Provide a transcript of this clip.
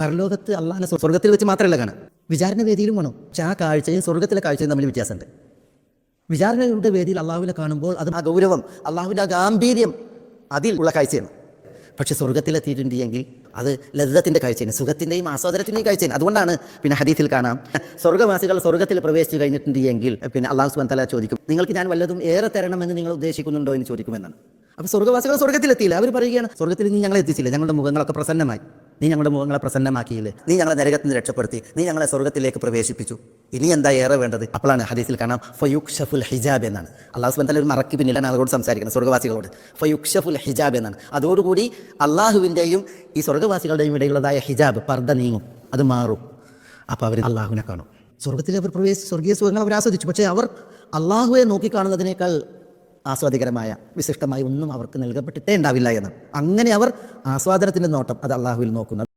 പരലോകത്ത് അള്ളാഹിനെ സ്വ- സ്വർഗത്തിൽ വെച്ച് മാത്രമല്ല കാണാം വിചാരണ വേദിയിലും വേണം പക്ഷെ ആ കാഴ്ചയും സ്വർഗത്തിലെ കാഴ്ചയും തമ്മിൽ വ്യത്യാസമുണ്ട്. വിചാരണയുടെ വേദിയിൽ അള്ളാഹുവിനെ കാണുമ്പോൾ അത് ആ ഗൗരവം അള്ളാഹുവിന്റെ ആ ഗാംഭീര്യം അതിൽ ഉള്ള കാഴ്ചയാണ്. പക്ഷെ സ്വർഗത്തിലെത്തിയിട്ടുണ്ടെങ്കിൽ അത് ലളിതത്തിന്റെ കാഴ്ചയാണ് സുഖത്തിന്റെയും ആസ്വാദനത്തിന്റെയും കാഴ്ചയാണ്. അതുകൊണ്ടാണ് പിന്നെ ഹദീസിൽ കാണാം സ്വർഗവാസികൾ സ്വർഗത്തിൽ പ്രവേശിച്ചു കഴിഞ്ഞിട്ടുണ്ടെങ്കിൽ പിന്നെ അള്ളാഹു സുബാൻ തല ചോദിക്കും നിങ്ങൾക്ക് ഞാൻ വല്ലതും ഏറെ തരണമെന്ന് നിങ്ങൾ ഉദ്ദേശിക്കുന്നുണ്ടോ? എന്ന് ചോദിക്കുമെന്നാണ്. അപ്പോൾ സ്വർഗവാസികൾ സ്വർഗത്തിലെത്തിയില്ല അവർ പറയുകയാണ് സ്വർഗത്തിൽ നീ ഞങ്ങൾ എത്തിച്ചില്ല ഞങ്ങളുടെ മുഖങ്ങളൊക്കെ പ്രസന്നമായി. നീ ഞങ്ങളുടെ മുഖങ്ങളെ പ്രസന്നമാക്കിയില്ലേ? നീ ഞങ്ങളെ നരകത്തിൽ നിന്ന് രക്ഷപ്പെടുത്തി. നീ ഞങ്ങളെ സ്വർഗത്തിലേക്ക് പ്രവേശിപ്പിച്ചു. ഇനി എന്താ ഏറെ വേണ്ടത്? അപ്പോഴാണ് ഹദീസിൽ കാണാം ഫയുക് ഷഫുൽ ഹിജാബ് എന്നാണ്. അള്ളാഹു സുബൻ ഒരു മറക്കി പിന്നിലാണ് അതോട് സംസാരിക്കുന്നത് സ്വർഗവാസികളോട് ഫയുക് ഷഫുൽ ഹിജാബ് എന്നാണ്. അതോടുകൂടി അള്ളാഹുവിന്റെയും ഈ സ്വർഗവാസികളുടെയും ഇടയിലുള്ളതായ ഹിജാബ് പർദ്ദ നീങ്ങും അത് മാറും. അപ്പോൾ അവർ അള്ളാഹുവിനെ കാണും. സ്വർഗത്തിൽ അവർ പ്രവേശിച്ച് സ്വർഗീയ സുഖങ്ങൾ അവർ ആസ്വദിച്ചു. പക്ഷേ അവർ അള്ളാഹുവെ നോക്കിക്കാണുന്നതിനേക്കാൾ ആസ്വാദികരമായ വിശിഷ്ടമായി ഒന്നും അവർക്ക് നൽകപ്പെട്ടിട്ടേ ഉണ്ടാവില്ല എന്ന്. അങ്ങനെ അവർ ആസ്വാദനത്തിന്റെ നോട്ടം അത് അള്ളാഹുവിൽ നോക്കുന്നത്